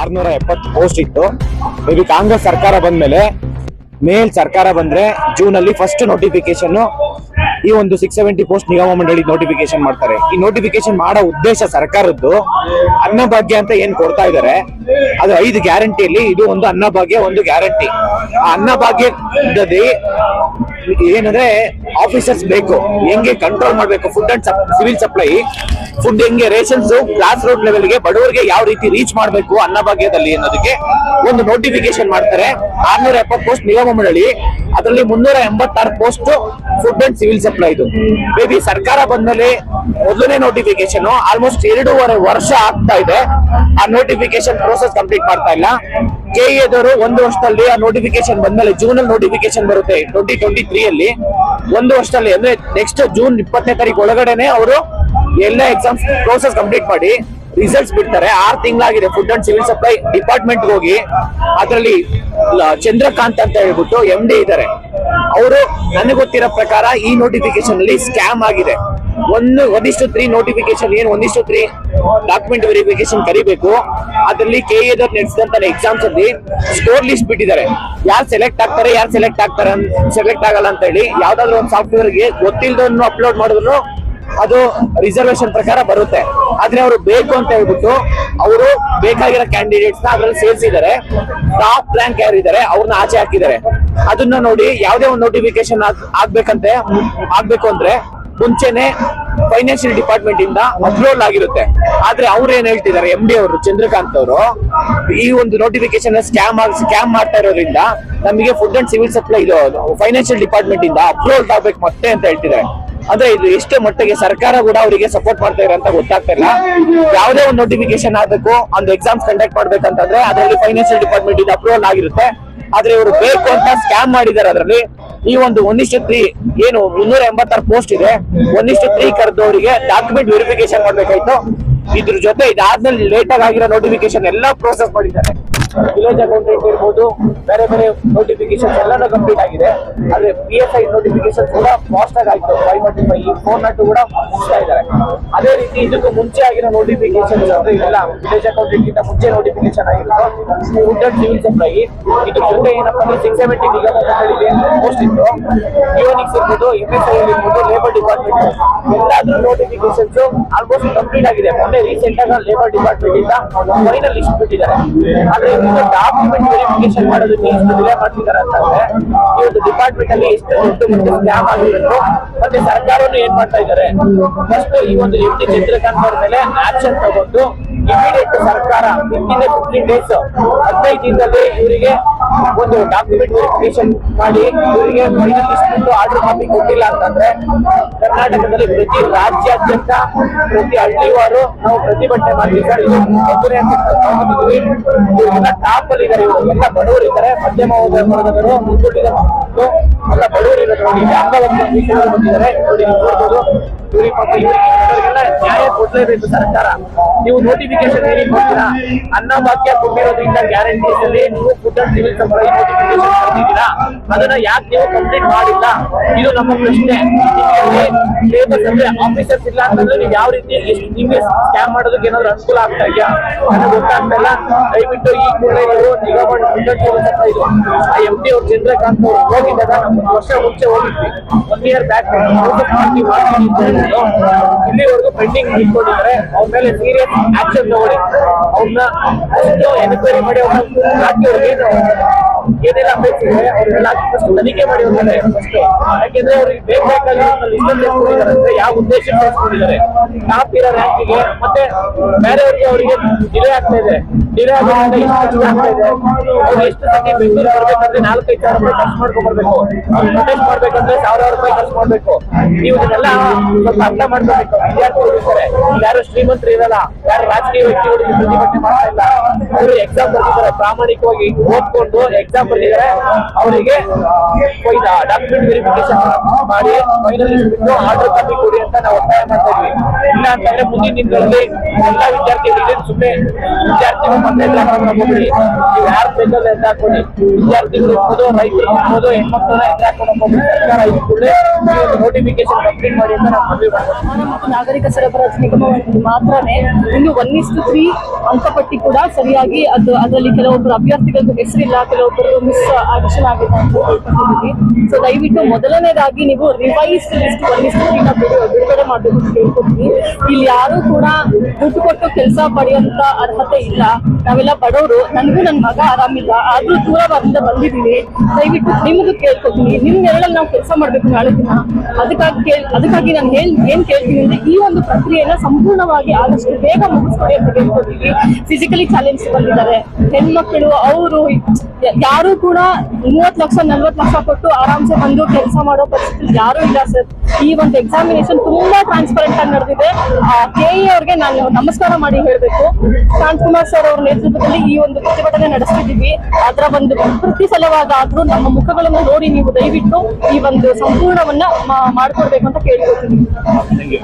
ಆರ್ನೂರ ಎಪ್ಪತ್ತು ಪೋಸ್ಟ್ ಇತ್ತು. ಮೇ ಬಿ ಕಾಂಗ್ರೆಸ್ ಸರ್ಕಾರ ಬಂದ ಮೇಲೆ ಮೇಲ್ ಸರ್ಕಾರ ಬಂದ್ರೆ ಜೂನ್ ಅಲ್ಲಿ ಫಸ್ಟ್ ನೋಟಿಫಿಕೇಶನ್ ಈ ಒಂದು ಸಿಕ್ಸ್ ಸೆವೆಂಟಿ ಪೋಸ್ಟ್ ನಿಗಮ ಮಂಡಳಿ ನೋಟಿಫಿಕೇಶನ್ ಮಾಡ್ತಾರೆ. ಈ ನೋಟಿಫಿಕೇಶನ್ ಮಾಡೋ ಉದ್ದೇಶ ಸರ್ಕಾರದ್ದು ಅನ್ನಭಾಗ್ಯ ಅಂತ ಏನ್ ಕೊಡ್ತಾ ಇದಾರೆ, ಅದು ಐದು ಗ್ಯಾರಂಟಿಯಲ್ಲಿ ಇದು ಒಂದು ಅನ್ನಭಾಗ್ಯ ಒಂದು ಗ್ಯಾರಂಟಿ ಆ ಅನ್ನಭಾಗ್ಯದಲ್ಲಿ ಏನಂದ್ರೆ ಆಫೀಸರ್ಸ್ ಬೇಕು, ಹೆಂಗೆ ಕಂಟ್ರೋಲ್ ಮಾಡ್ಬೇಕು food and civil supply food ಹೆಂಗೆ ರೇಷನ್ಸ್ ಕ್ಲಾಸ್ ರೂಟ್ ಲೆವೆಲ್ಗೆ ಬಡವರಿಗೆ ಯಾವ ರೀತಿ ರೀಚ್ ಮಾಡಬೇಕು ಅನ್ನಭಾಗ್ಯದಲ್ಲಿ ಅನ್ನೋದಕ್ಕೆ ಒಂದು ನೋಟಿಫಿಕೇಶನ್ ಮಾಡ್ತಾರೆ. ಆರ್ನೂರ ಎಪ್ಪತ್ತು ಪೋಸ್ಟ್ ನಿಗಮ ಮಂಡಳಿ, ಅದರಲ್ಲಿ ಮುನ್ನೂರ ಎಂಬತ್ತಾರು post food and civil supply ಇದು ಮೇ ಬಿ ಸರ್ಕಾರ ಬಂದಲ್ಲಿ ಮೊದಲನೇ ನೋಟಿಫಿಕೇಶನ್ ಆಲ್ಮೋಸ್ಟ್ ಎರಡೂವರೆ ವರ್ಷ ಆಗ್ತಾ ಇದೆ. ಆ ನೋಟಿಫಿಕೇಶನ್ ಪ್ರೋಸೆಸ್ ಕಂಪ್ಲೀಟ್ ಮಾಡ್ತಾ ಇಲ್ಲ. ಕೆ ಎದವರು ಒಂದು ವರ್ಷದಲ್ಲಿ ಆ ನೋಟಿಫಿಕೇಶನ್ ಬಂದ್ಮೇಲೆ ಜೂನ್ ಅಲ್ಲಿ ನೋಟಿಫಿಕೇಶನ್ ಬರುತ್ತೆ ಟ್ವೆಂಟಿ ಟ್ವೆಂಟಿ ತ್ರೀ ಅಲ್ಲಿ. ಒಂದು ವರ್ಷದಲ್ಲಿ ಅಂದ್ರೆ ನೆಕ್ಸ್ಟ್ ಜೂನ್ ಇಪ್ಪತ್ತನೇ ತಾರೀಕು ಒಳಗಡೆನೆ ಅವರು ಎಲ್ಲ ಎಕ್ಸಾಮ್ಸ್ ಪ್ರೋಸೆಸ್ ಕಂಪ್ಲೀಟ್ ಮಾಡಿ ರಿಸಲ್ಟ್ಸ್ ಬಿಡ್ತಾರೆ. ಆರ್ ತಿಂಗಳಾಗಿದೆ food and civil supply department ಹೋಗಿ. ಅದರಲ್ಲಿ ಚಂದ್ರಕಾಂತ್ ಅಂತ ಹೇಳ್ಬಿಟ್ಟು ಎಂ ಡಿ ಇದ್ದಾರೆ ಅವರು ನನಗೆ ಗೊತ್ತಿರೋ ಪ್ರಕಾರ ಈ ನೋಟಿಫಿಕೇಶನ್ ಅಲ್ಲಿ ಸ್ಕ್ಯಾಮ್ ಆಗಿದೆ. ಒಂದು, ಒಂದಿಷ್ಟು ತ್ರೀ ನೋಟಿಫಿಕೇಶನ್ ಏನು ಒಂದಿಷ್ಟು ತ್ರೀ ಡಾಕ್ಯುಮೆಂಟ್ ವೆರಿಫಿಕೇಶನ್ ಕರಿಬೇಕು. ಅದರಲ್ಲಿ ಕೆ ಎದವ್ರು ನಡೆಸಿದಂತ ಎಕ್ಸಾಮ್ಸ್ ಅಲ್ಲಿ ಸ್ಕೋರ್ ಲಿಸ್ಟ್ ಬಿಟ್ಟಿದ್ದಾರೆ. ಯಾರು ಸೆಲೆಕ್ಟ್ ಆಗ್ತಾರೆ, ಯಾರು ಸೆಲೆಕ್ಟ್ ಆಗ್ತಾರೆ ಸೆಲೆಕ್ಟ್ ಆಗಲ್ಲ ಅಂತ ಹೇಳಿ ಯಾವ್ದಾದ್ರು ಒಂದು ಸಾಫ್ಟ್ವೇರ್ ಸಾಫ್ಟ್ವೇರ್ಗೆ ಗೊತ್ತಿಲ್ಲದನ್ನು ಅಪ್ಲೋಡ್ ಮಾಡಿದ್ರು ಅದು ರಿಸರ್ವೇಶನ್ ಪ್ರಕಾರ ಬರುತ್ತೆ. ಆದ್ರೆ ಅವರು ಬೇಕು ಅಂತ ಹೇಳ್ಬಿಟ್ಟು ಅವರು ಬೇಕಾಗಿರೋ ಕ್ಯಾಂಡಿಡೇಟ್ಸ್ನ ಅದ್ರಲ್ಲಿ ಸೇರಿಸಿದ್ದಾರೆ. ಟಾಪ್ ರ್ಯಾಂಕ್ ಯಾರಿದ್ದಾರೆ ಅವ್ರನ್ನ ಆಚೆ ಹಾಕಿದ್ದಾರೆ. ಅದನ್ನ ನೋಡಿ ಯಾವುದೇ ಒಂದು ನೋಟಿಫಿಕೇಶನ್ ಆಗ್ಬೇಕಂತೆ, ಆಗ್ಬೇಕು ಅಂದ್ರೆ ಮುಂಚೆನೆ ಫೈನಾನ್ಷಿಯಲ್ ಡಿಪಾರ್ಟ್ಮೆಂಟ್ ಇಂದ ಅಪ್ಲೋಡ್ ಆಗಿರುತ್ತೆ. ಆದ್ರೆ ಅವ್ರು ಏನ್ ಹೇಳ್ತಿದ್ದಾರೆ ಎಂ ಡಿ ಅವರು, ಚಂದ್ರಕಾಂತ್ ಅವರು, ಈ ಒಂದು ನೋಟಿಫಿಕೇಶನ್ ಸ್ಕ್ಯಾಮ್ ಆಗಿ ಸ್ಕ್ಯಾಮ್ ಮಾಡ್ತಾ ಇರೋದ್ರಿಂದ ನಮಗೆ ಫುಡ್ ಅಂಡ್ ಸಿವಿಲ್ ಸಪ್ಲೈ ಇದು ಫೈನಾನ್ಷಿಯಲ್ ಡಿಪಾರ್ಟ್ಮೆಂಟ್ ಇಂದ ಅಪ್ಲೋಡ್ ಆಗ್ಬೇಕು ಮತ್ತೆ ಅಂತ ಹೇಳ್ತಿದ್ದಾರೆ. ಅಂದ್ರೆ ಇದು ಎಷ್ಟೇ ಮಟ್ಟಿಗೆ ಸರ್ಕಾರ ಕೂಡ ಅವರಿಗೆ ಸಪೋರ್ಟ್ ಮಾಡ್ತಾ ಇರೋ ಅಂತ ಗೊತ್ತಾಗ್ತಾ ಇಲ್ಲ. ಯಾವುದೇ ಒಂದು ನೋಟಿಫಿಕೇಶನ್ ಆಗಬೇಕು, ಒಂದು ಎಕ್ಸಾಮ್ಸ್ ಕಂಡಕ್ಟ್ ಮಾಡ್ಬೇಕಂತಂದ್ರೆ ಅದರಲ್ಲಿ ಫೈನಾನ್ಷಿಯಲ್ ಡಿಪಾರ್ಟ್ಮೆಂಟ್ ಇಂದ ಅಪ್ರೂವಲ್ ಆಗಿರುತ್ತೆ. ಆದ್ರೆ ಇವರು ಬೇಕು ಅಂತ ಸ್ಕ್ಯಾಮ್ ಮಾಡಿದ್ದಾರೆ ಅದರಲ್ಲಿ. ಈ ಒಂದು ಒಂದಿಷ್ಟು ತ್ರೀ ಏನು ಮುನ್ನೂರ ಎಂಬತ್ತಾರು ಪೋಸ್ಟ್ ಇದೆ. ಒಂದಿಷ್ಟು ತ್ರೀ ಕರೆದವರಿಗೆ ಡಾಕ್ಯುಮೆಂಟ್ ವೆರಿಫಿಕೇಶನ್ ಮಾಡ್ಬೇಕಾಯ್ತು. ಇದ್ರ ಜೊತೆ ಇದಾದ್ಮೇಲೆ ಲೇಟ್ ಆಗಿರೋ ನೋಟಿಫಿಕೇಶನ್ ಎಲ್ಲಾ ಪ್ರೋಸೆಸ್ ಮಾಡಿದ್ದಾರೆ. ವಿಲೇಜ್ ಅಕೌಂಟೆಂಟ್ ಇರ್ಬೋದು, ಬೇರೆ ಬೇರೆ ನೋಟಿಫಿಕೇಶನ್ಸ್ ಎಲ್ಲಾನು ಕಂಪ್ಲೀಟ್ ಆಗಿದೆ. ಆದ್ರೆ ಪಿ ಎಸ್ ಐ ನೋಟಿಫಿಕೇಶನ್ ಕೂಡ ಫಾಸ್ಟ್ ಆಗಿ ಆಯ್ತು. Five naught five four naught ಕೂಡ ಮುಗಿಸ್ತಾ ಇದ್ದಾರೆ ಅದೇ ರೀತಿ ಇದಕ್ಕೂ ಮುಂಚೆ ಆಗಿರೋ ನೋಟಿಫಿಕೇಶನ್ ಅಂದ್ರೆ ಇದೆಲ್ಲ ವಿಲೇಜ್ ಅಕೌಂಟೆಂಟ್ ಮುಂಚೆ ನೋಟಿಫಿಕೇಶನ್ ಆಗಿತ್ತು ಫುಡ್ ಸಿವಿಲ್ ಸಪ್ಲೈ ಇದು ಜೊತೆ ಏನಪ್ಪ ಅಂದ್ರೆ ಸಿಕ್ಸ್ ಸೆವೆಂಟಿ ಮಂಡಳಿಗೆ ಪೋಸ್ಟ್ ಇತ್ತು. ಯೂನಿಕ್ಸ್ ಇರ್ಬೋದು ಎಂ ಎಸ್ ಐ ಇರ್ಬೋದು ಲೇಬರ್ ಡಿಪಾರ್ಟ್ಮೆಂಟ್ ಎಲ್ಲಾದ್ರೂ ನೋಟಿಫಿಕೇಶನ್ಸ್ ಆಲ್ಮೋಸ್ಟ್ ಕಂಪ್ಲೀಟ್ ಆಗಿದೆ. ಮೊನ್ನೆ ರೀಸೆಂಟ್ ಆಗಿ ಲೇಬರ್ ಡಿಪಾರ್ಟ್ಮೆಂಟ್ ಇಂದ ಫೈನಲ್ ಲಿಸ್ಟ್ ಬಿಟ್ಟಿದ್ದಾರೆ. ಆದ್ರೆ ಡಾಕ್ಯುಮೆಂಟ್ ವೆರಿಫಿಕೇಶನ್ ಮಾಡೋದಕ್ಕೆ ಎಷ್ಟು ಡಿಲೇ ಮಾಡ್ತಿದ್ದಾರೆ ಅಂತಂದ್ರೆ ಒಂದು ಡಿಪಾರ್ಟ್ಮೆಂಟ್ ಅಲ್ಲಿ ಎಷ್ಟು ದೊಡ್ಡ ಮಟ್ಟದ ಸ್ಕ್ಯಾಮ್ ಆಗಿರೋದು ಮತ್ತೆ ಸರ್ಕಾರನು ಏನ್ ಮಾಡ್ತಾ ಇದ್ದಾರೆ? ಫಸ್ಟ್ ಈ ಒಂದು ಎಂ ಟಿ ಚಂದ್ರಕಾಂತ್ ಅವ್ರ ಮೇಲೆ ಆಕ್ಷನ್ ತಗೊಂಡು ಇಮಿಡಿಯೇಟ್ ಸರ್ಕಾರ ವಿತಿನ್ ಫಿಫ್ಟೀನ್ ಡೇಸ್ ಹದಿನೈದು ದಿನದಲ್ಲಿ ಇವರಿಗೆ ಒಂದು ಡಾಕ್ಯುಮೆಂಟ್ ವೆರಿಫಿಕೇಶನ್ ಮಾಡಿ, ಇವರಿಗೆ ಬಿಟ್ಟು ಆರ್ಡರ್ ಕಾಪಿ ಕೊಟ್ಟಿಲ್ಲ ಅಂತಂದ್ರೆ ಕರ್ನಾಟಕದಲ್ಲಿ ಪ್ರತಿ ರಾಜ್ಯಾದ್ಯಂತ ಪ್ರತಿ ಹಳ್ಳಿವಾರು ನಾವು ಪ್ರತಿಭಟನೆ ಮಾಡ್ತೀವಿ ಸರ್. ಇವರೆಲ್ಲ ಟಾಪ್ ಅಲ್ಲಿ ಇದ್ದಾರೆ. ಎಲ್ಲ ಬಡವರು ಇದ್ದಾರೆ. ಮಧ್ಯಮ ವರ್ಗದವರು ಮುಂದೂಡಿದ ಮತ್ತು ಎಲ್ಲ ಬಡವರು ಇರೋದು ಅಂಗವನ್ನು ಬಂದಿದ್ದಾರೆ. ನೋಡಿ ನೋಡ್ಬೋದು. ಇವ್ರಿಗೆ ಪಾಪ ಇವ್ರಿಗೆ ಇವರಿಗೆಲ್ಲ ನ್ಯಾಯ ಕೊಡ್ಲೇಬೇಕು ಸರ್ಕಾರ. ನೀವು ನೋಟಿಫಿಕೇಶನ್ ಹೇಳಿ ಕೊಡ್ತೀರಾ? ಅನ್ನ ವಾಕ್ಯ ಕೊಟ್ಟಿರೋದ್ರಿಂದ ಗ್ಯಾರಂಟೀಸ್ ಅಲ್ಲಿ ನೀವು food and civil supply notification ಕೊಟ್ಟಿದ್ದೀರಾ ಅದನ್ನ ಯಾಕೆ ನೀವು ಕಂಪ್ಲೀಟ್ ಮಾಡಿಲ್ಲ? ಇದು ನಮ್ಮ ಪ್ರಶ್ನೆ. ಲೇಬರ್ಸ್ ಅಂದ್ರೆ ಆಫೀಸರ್ಸ್ ಇಲ್ಲ ಅಂತಂದ್ರೆ ನೀವು ಯಾವ ರೀತಿ ನಿಮ್ಗೆ ಸ್ಕ್ಯಾಮ್ ಮಾಡೋದಕ್ಕೆ ಏನಾದ್ರು ಅನುಕೂಲ ಆಗ್ತಾ ಇದೆಯಾ? ನನಗೆ ಗೊತ್ತಾಗ್ತಾ ದಯವಿಟ್ಟು ಈ ಕೂಡಲೇ ನೀವು ನಿಗಮ ಫುಡ್ ಅಂಡ್ ಸಿವಿಲ್ ಆ ಎಂ ಡಿ ಅವ್ರು ಚಂದ್ರಕಾಂತ್ ಅವ್ರು ಹೋಗಿದ್ದಾಗ ನಾವು ವರ್ಷ ಮುಂಚೆ ಹೋಗಿದ್ವಿ. ಒನ್ ಇಯರ್ ಬ್ಯಾಕ್ ಮಾಡ್ತೀವಿ ಹೇಳ್ಬಿಟ್ಟು ಇಲ್ಲಿವರೆಗೂ ಪೆಂಡಿಂಗ್ ಇಟ್ಕೊಂಡಿದ್ದಾರೆ. ಅವ್ರ ಮೇಲೆ ಸೀರಿಯಸ್ ಆಕ್ಷನ್ ತಗೊಳ್ಳಿ. ಅವ್ರನ್ನ ಎನ್ಕ್ವೈರಿ ಮಾಡಿ ಅವ್ರನ್ನ ಏನೆಲ್ಲ ಅಪೇಕ್ಷೆ ತನಿಖೆ ಮಾಡಿ ಹೋಗ್ತಾರೆ ಯಾಕೆಂದ್ರೆ ಅವ್ರಿಗೆ ಬೇಕಾಗಿ ಲಿಸ್ಟ್ ತೆಗೆದುಕೊಂಡಿದ್ದಾರೆ ಅಂದ್ರೆ ಯಾವ ಉದ್ದೇಶ ಕಳಿಸ್ಕೊಂಡಿದ್ದಾರೆ ಟಾಪ್ ಇರೋ ರ್ಯಾಂಕಿಗೆ ಮತ್ತೆ ಬೇರೆಯವರಿಗೆ ಅವರಿಗೆ ಡಿಲೇ ಆಗ್ತಾ ಡಿಲೇ ಆಗೋದ್ರಿಂದ ಆಗ್ತಾ ಇದೆ. ಎಷ್ಟು ಬೆಂಗಳೂರು ಬರ್ಬೇಕಂದ್ರೆ ನಾಲ್ಕೈದು ಸಾವಿರ ರೂಪಾಯಿ ಖರ್ಚು ಮಾಡ್ಬೇಕಂದ್ರೆ ಸಾವಿರಾರು ರೂಪಾಯಿ ಖರ್ಚು ಮಾಡ್ಬೇಕು. ನೀವು ಇದನ್ನೆಲ್ಲ ಸ್ವಲ್ಪ ಅರ್ಥ ಮಾಡ್ಕೋಬೇಕು. ವಿದ್ಯಾರ್ಥಿಗಳು ಇರ್ತಾರೆ ಯಾರು ಶ್ರೀಮಂತರು ಇರಲ್ಲ, ಯಾರು ರಾಜಕೀಯ ವ್ಯಕ್ತಿಗಳು ಪ್ರತಿಭಟನೆ ಮಾಡ್ತಾ ಇಲ್ಲ. ಅವರು ಎಕ್ಸಾಮ್ ಬರ್ತಿದ್ದಾರೆ ಪ್ರಾಮಾಣಿಕವಾಗಿ ಓದ್ಕೊಂಡು ಎಕ್ಸಾಮ್ ಬರೆದಿದ್ದಾರೆ ಅವರಿಗೆ ಡಾಕ್ಯುಮೆಂಟ್ ವೆರಿಫಿಕೇಶನ್ ಮಾಡಿ ಫೈನಲ್ ಆರ್ಡರ್ ಕಾಪಿ ಕೊಡಿ ಅಂತ ನಾವು ಒತ್ತಾಯ ಮಾಡ್ತಾ ಇದ್ವಿ. ಇಲ್ಲ ಅಂತಂದ್ರೆ ಮುಂದಿನ ದಿನಗಳಲ್ಲಿ ಎಲ್ಲಾ ವಿದ್ಯಾರ್ಥಿಗಳಿಗೆ ಸುಮ್ಮನೆ ವಿದ್ಯಾರ್ಥಿಗಳು ಮತ್ತೆ ಎಲ್ಲ ಹೋಗ್ಬಿಡಿ. ನೀವು ಯಾರು ಬೇಕಾದ್ರೆ ಎದ್ದು ಹಾಕೊಳ್ಳಿ ವಿದ್ಯಾರ್ಥಿಗಳು ಇರ್ಬೋದು, ರೈತರು ಇರ್ಬೋದು, ಹೆಣ್ಮಕ್ಳನ್ನ ಎದ್ದು ಹಾಕೊಂಡು ಸರ್ಕಾರ ಈ ಒಂದು ನೋಟಿಫಿಕೇಶನ್ ಕಂಪ್ಲೀಟ್ ಮಾಡಿ ಅಂತ ನಾವು ಮನವಿ ಮಾಡ್ತೀವಿ. ನಾಗರಿಕ ಸರಬರಾಜು ನಿಗಮವಾಗಿ ಮಾತ್ರನೇ, ಇನ್ನು ಒನ್ ಇಷ್ಟು ತ್ರೀ ಅಂಕಪಟ್ಟಿ ಕೂಡ ಸರಿಯಾಗಿ ಅದು ಅದರಲ್ಲಿ ಕೆಲವೊಬ್ಬರು ಅಭ್ಯರ್ಥಿಗಳಿಗೂ ಹೆಸರಿಲ್ಲ ಕೆಲವೊಬ್ಬರು ಮಿಸ್ ಆಡಿಷನ್ ಆಗಿದೆ ಅಂತ ಸೊ ದಯವಿಟ್ಟು ಮೊದಲನೇದಾಗಿ ನೀವು ರಿವೈಸ್ ಲಿಸ್ಟ್ ತ್ರೀನ ಬಿಡುಗಡೆ ಮಾಡಬೇಕು ಅಂತ ಕೇಳ್ಕೊತೀನಿ ಇಲ್ಲಿ ಯಾರು ಕೂಡ ದುಡ್ಡು ಕೊಟ್ಟು ಕೆಲಸ ಪಡೆಯುವಂತ ಅರ್ಹತೆ ಇಲ್ಲ. ನಾವೆಲ್ಲ ಬಡವರು, ನನಗೂ ನನ್ನ ಮಗ ಆರಾಮಿಲ್ಲ, ಆದ್ರೂ ದೂರದಿಂದ ಬಂದಿದ್ದೀನಿ ದಯವಿಟ್ಟು ನಿಮಗೂ ಕೇಳ್ಕೊತೀನಿ. ನಿಮ್ ನೆರಳಲ್ಲಿ ನಾವು ಕೆಲಸ ಮಾಡ್ಬೇಕು ನಾಳೆ ದಿನ. ಅದಕ್ಕಾಗಿ ಕೇಳ್, ಅದಕ್ಕಾಗಿ ನಾನು ಹೇಳ್ ಏನ್ ಕೇಳ್ತೀನಿ ಅಂದ್ರೆ ಈ ಒಂದು ಪ್ರಕ್ರಿಯೆನ ಸಂಪೂರ್ಣವಾಗಿ ಆದಷ್ಟು ಬೇಗ ಮುಗಿಸ್ಕೊಡಿ ಅಂತ ಕೇಳ್ಕೊತೀವಿ. ಫಿಸಿಕಲಿ ಚಾಲೆಂಜ್ ಬಂದಿದ್ದಾರೆ. ಹೆಣ್ಮಕ್ಳು, ಅವರು ಯಾರು ಕೂಡ ಮೂವತ್ ಲಕ್ಷ ನಲ್ವತ್ ಲಕ್ಷ ಕೊಟ್ಟು ಆರಾಮ್ಸೆ ಬಂದು ಕೆಲಸ ಮಾಡೋ ಪರಿಸ್ಥಿತಿ ಯಾರು ಇಲ್ಲ ಸರ್. ಈ ಒಂದು ಎಕ್ಸಾಮಿನೇಷನ್ ತುಂಬಾ ಟ್ರಾನ್ಸ್ಪರೆಂಟ್ ಆಗಿ ನಡೆದಿದೆ. ಇ ಅವ್ರಿಗೆ ನಾನು ನಮಸ್ಕಾರ ಮಾಡಿ ಹೇಳ್ಬೇಕು. ಶಾಂತಕುಮಾರ್ ಸರ್ ಅವ್ರ ನೇತೃತ್ವದಲ್ಲಿ ಈ ಒಂದು ಪ್ರತಿಭಟನೆ ನಡೆಸ್ತಿದ್ದೀವಿ. ಅದರ ಒಂದು ಪ್ರತಿ ಸಲವಾಗಾದ್ರೂ ನಮ್ಮ ಮುಖಗಳನ್ನು ನೋಡಿ ನೀವು ದಯವಿಟ್ಟು ಈ ಒಂದು ಸಂಪೂರ್ಣವನ್ನ ಮಾ- ಮಾಡ್ಕೊಡ್ಬೇಕು ಅಂತ ಕೇಳ್ಕೊತೀನಿ